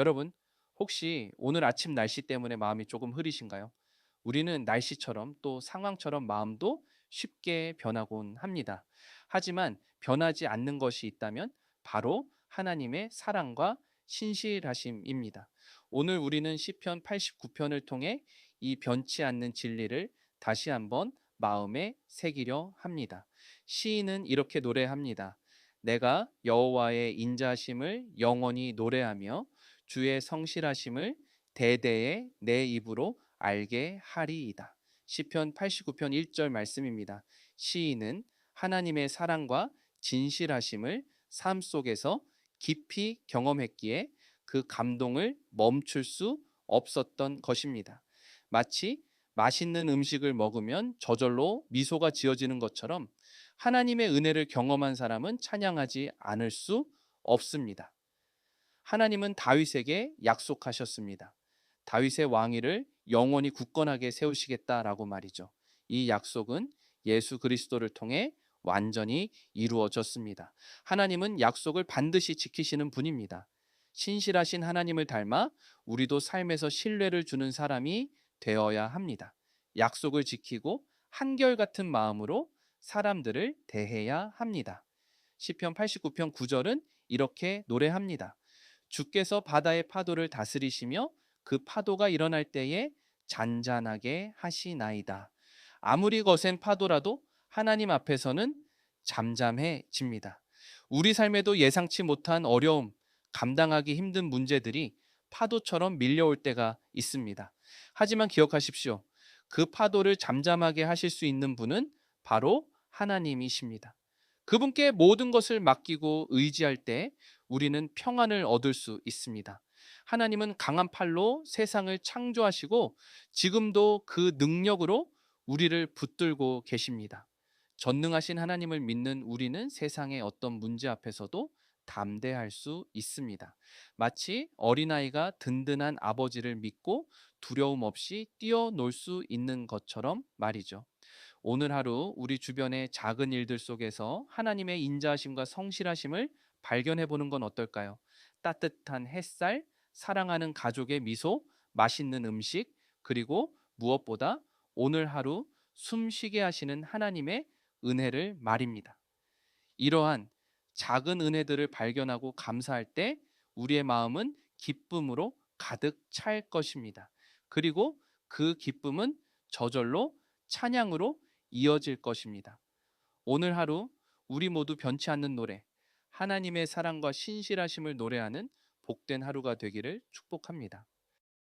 여러분, 혹시 오늘 아침 날씨 때문에 마음이 조금 흐리신가요? 우리는 날씨처럼 또 상황처럼 마음도 쉽게 변하곤 합니다. 하지만 변하지 않는 것이 있다면 바로 하나님의 사랑과 신실하심입니다. 오늘 우리는 시편 89편을 통해 이 변치 않는 진리를 다시 한번 마음에 새기려 합니다. 시인은 이렇게 노래합니다. 내가 여호와의 인자심을 영원히 노래하며 주의 성실하심을 대대에 내 입으로 알게 하리이다. 시편 89편 1절 말씀입니다. 시인은 하나님의 사랑과 진실하심을 삶 속에서 깊이 경험했기에 그 감동을 멈출 수 없었던 것입니다. 마치 맛있는 음식을 먹으면 저절로 미소가 지어지는 것처럼 하나님의 은혜를 경험한 사람은 찬양하지 않을 수 없습니다. 하나님은 다윗에게 약속하셨습니다. 다윗의 왕위를 영원히 굳건하게 세우시겠다라고 말이죠. 이 약속은 예수 그리스도를 통해 완전히 이루어졌습니다. 하나님은 약속을 반드시 지키시는 분입니다. 신실하신 하나님을 닮아 우리도 삶에서 신뢰를 주는 사람이 되어야 합니다. 약속을 지키고 한결같은 마음으로 사람들을 대해야 합니다. 시편 89편 9절은 이렇게 노래합니다. 주께서 바다의 파도를 다스리시며 그 파도가 일어날 때에 잔잔하게 하시나이다. 아무리 거센 파도라도 하나님 앞에서는 잠잠해집니다. 우리 삶에도 예상치 못한 어려움, 감당하기 힘든 문제들이 파도처럼 밀려올 때가 있습니다. 하지만 기억하십시오. 그 파도를 잠잠하게 하실 수 있는 분은 바로 하나님이십니다. 그분께 모든 것을 맡기고 의지할 때 우리는 평안을 얻을 수 있습니다. 하나님은 강한 팔로 세상을 창조하시고 지금도 그 능력으로 우리를 붙들고 계십니다. 전능하신 하나님을 믿는 우리는 세상의 어떤 문제 앞에서도 담대할 수 있습니다. 마치 어린아이가 든든한 아버지를 믿고 두려움 없이 뛰어놀 수 있는 것처럼 말이죠. 오늘 하루 우리 주변의 작은 일들 속에서 하나님의 인자하심과 성실하심을 발견해 보는 건 어떨까요? 따뜻한 햇살, 사랑하는 가족의 미소, 맛있는 음식, 그리고 무엇보다 오늘 하루 숨쉬게 하시는 하나님의 은혜를 말입니다. 이러한 작은 은혜들을 발견하고 감사할 때 우리의 마음은 기쁨으로 가득 찰 것입니다. 그리고 그 기쁨은 저절로 찬양으로 이어질 것입니다. 오늘 하루 우리 모두 변치 않는 노래, 하나님의 사랑과 신실하심을 노래하는 복된 하루가 되기를 축복합니다.